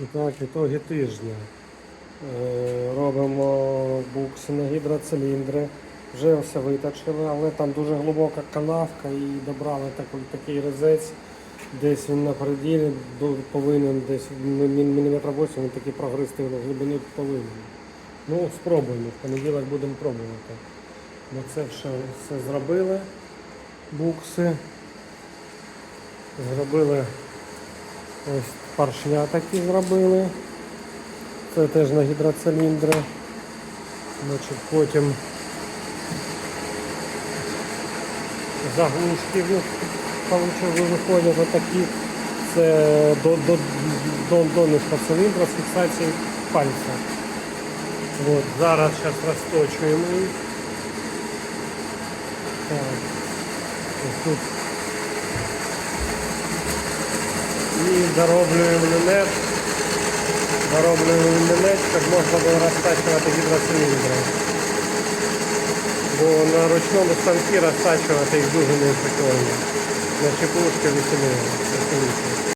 І так, ітоги тижня. Е, Робимо букси на гідроциліндри. Вже все виточили, але там дуже глибока канавка і добрали такий, резець. Десь він на пределі до- повинен десь мі- мі- міліметр 8, він такий прогристи в глибину повинен. Ну, спробуємо. В понеділок будемо пробувати. Ми це все, все зробили. Букси. Зробили ось поршня такі зробили. Це теж на гідроциліндри. Значить, потім заглушки ви- виходять отакі. Це до, до, до, донышка циліндра з фіксацією пальця. От, зараз зараз розточуємо їх. Так. Ось тут. І дороблюємо люнет. Дороблюємо люнет, щоб можна було розтачувати гідроциліндри. Бо на ручному станці розтачувати їх дуже не. На чекушки веселіше.